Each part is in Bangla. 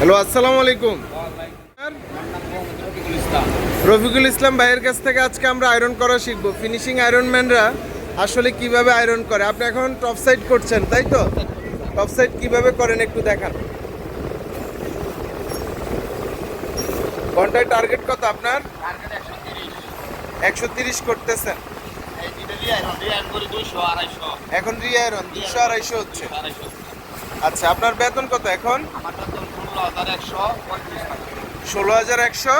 হ্যালো, আসসালামু আলাইকুম। রফিকুল ইসলাম ভাইয়ের কাছ থেকে আজকে আমরা আয়রন করা শিখব। ফিনিশিং আয়রনম্যানরা আসলে কীভাবে আয়রন করে? আপনি এখন টপ সাইড করছেন, তাই তো? টপ সাইড কীভাবে করেন একটু দেখান। ঘন্টায় টার্গেট কত আপনার? একশো তিরিশ করতেছেন। এখন রি আয়রন দুশো আড়াইশো হচ্ছে। আচ্ছা আপনার বেতন কত এখন? ষোলো হাজার একশো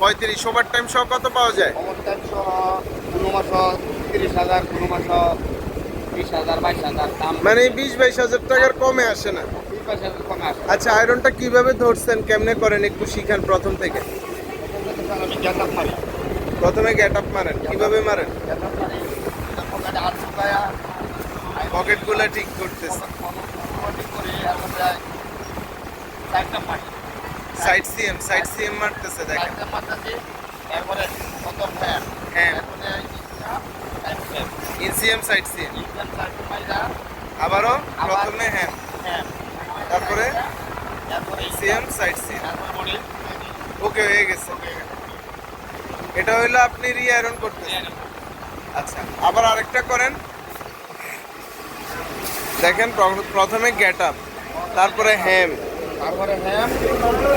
পঁয়ত্রিশ ওভার টাইম সহ কত পাওয়া যায়? তিরিশ হাজার উনমাস তিরিশ হাজার বাইশ হাজার দাম মানে বিশ বাইশ হাজার টাকার কমে আসে না? আচ্ছা আয়রনটা কীভাবে ধরছেন? কেমনে করেন? একটু শিখান প্রথম থেকে। প্রথমে গেট আপ মারেন। কীভাবে মারেন? পকেটগুলো ঠিক করতেছে। সাইড সিএম সাইড সিএম মারতেছে দেখেন। হ্যাঁ। ইনসিএম সাইড সিএম আবারও প্রথমে হ্যাঁ তারপরে সিএম সাইড সিএম ওকে হয়ে গেছে। এটা হইল আপনি রি আয়রন করতেছেন। আচ্ছা আবার আরেকটা করেন। দেখেন প্র- প্রথমে গেট আপ তারপরে হ্যাম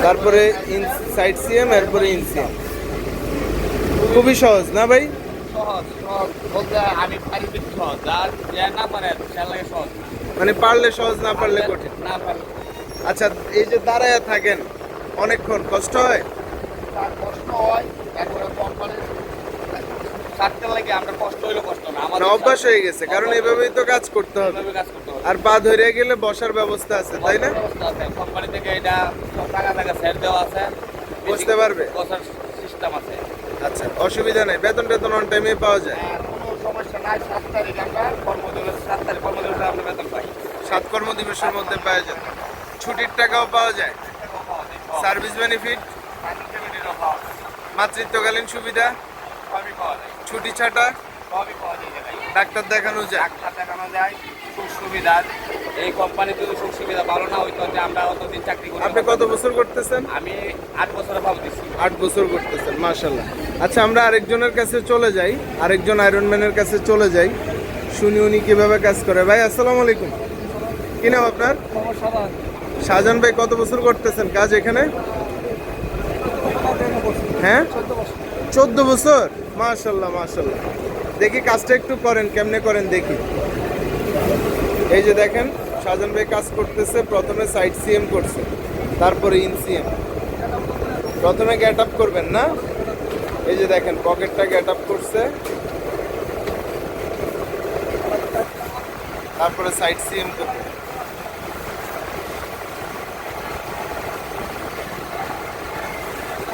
তারপরে সাইড সিএম এরপরে ইন সিএম খুবই সহজ না ভাই? মানে পারলে সহজ না পারলে কঠিন। আচ্ছা এই যে দাঁড়ায় থাকেন অনেকক্ষণ কষ্ট হয়? কষ্ট হয় কোম্পানির লাগে আমরা কষ্ট হইলে কষ্ট না। অভ্যাস হয়ে গেছে কারণ এভাবেই তো কাজ করতে হবে। কাজ করতে হবে আর পা ধরে গেলে বসার ব্যবস্থা আছে তাই না? কোম্পানি থেকে এটা টাকা টাকা সেট দেওয়া আছে। বসতে পারবে? বসার সিস্টেম আছে। আচ্ছা অসুবিধা নেই। বেতন টেতন অন টাইমে পাওয়া যায়? আর কোনো সমস্যা নাই। সাত তারিখ আমরা কর্মদিবস সাত তারিখ কর্মদিবসে আমরা বেতন পাই। সাত কর্মদিবসের মধ্যে পাওয়া যায়। ছুটির টাকাও পাওয়া যায়? সার্ভিস বেনিফিট মাতৃত্বকালীন সুবিধা? ছুটি ছাটা? সবই পাওয়া যায়। ভাই ডাক্তার দেখানো যায়। ডাক্তার দেখানো যায় সুখ সুবিধা। এই কোম্পানি যদি সুখ সুবিধা ভালো না হইতো যে আমরা অতদিন চাকরি করি আপনি কত বছর করতেছেন? আমি আট বছরে ভালো দিচ্ছি আট বছর করতেছেন মাশাল্লাহ আচ্ছা আমরা আরেকজনের কাছে চলে যাই। আরেকজন আয়রনম্যানের কাছে চলে যাই। শুনি উনি কীভাবে কাজ করে। ভাই আসসালামু আলাইকুম। কি নাম আপনার? শাহজাহান ভাই কত বছর করতেছেন কাজ এখানে? হ্যাঁ? চোদ্দ বছর? মাশাল্লাহ মাশাল্লাহ দেখি কাজটা একটু করেন, কেমনে করেন দেখি। এই যে দেখেন শাহজাহান ভাই কাজ করতেছে, প্রথমে সাইড সিএম করছে, তারপরে ইন সিএম প্রথমে গেট আপ করবেন না? এই যে দেখেন পকেটটা গেট আপ করছে। তারপরে সাইড সিএম করবে।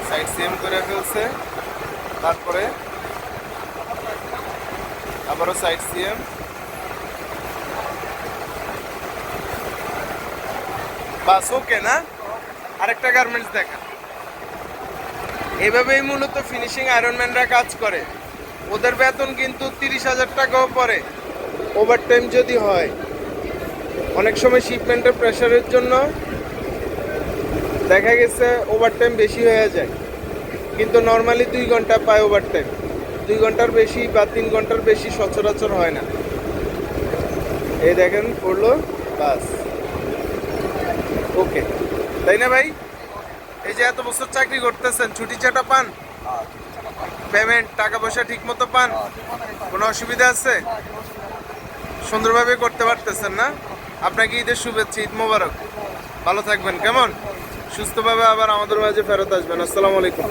সাইড সিএম করে ফেলছে, তারপরে আবারও সাইড সিএম বাস ওকে না? আরেকটা গার্মেন্টস দেখা এভাবেই মূলত ফিনিশিং আয়রনম্যানরা কাজ করে। ওদের বেতন কিন্তু তিরিশ হাজার টাকাও পরে ওভার টাইম যদি হয়, অনেক সময় শিপমেন্টের প্রেশারের জন্য দেখা গেছে ওভার টাইম বেশি হয়ে যায়। কিন্তু নর্মালি দুই ঘণ্টা পায় ওভার টাইম দুই ঘণ্টার বেশি বা তিন ঘণ্টার বেশি সচরাচর হয় না। এই দেখেন পড়ল, বাস। ওকে। তাই না ভাই? এই যে এত বছর চাকরি করতেছেন, ছুটি চাটা পান? পেমেন্ট টাকা পয়সা ঠিক মতো পান? কোনো অসুবিধা আছে? সুন্দরভাবে করতে পারতেছেন না? আপনাকে ঈদের শুভেচ্ছা, ঈদ মোবারক। ভালো থাকবেন, কেমন? সুস্থভাবে আবার আমাদের মাঝে ফেরত আসবেন। আসসালামু আলাইকুম।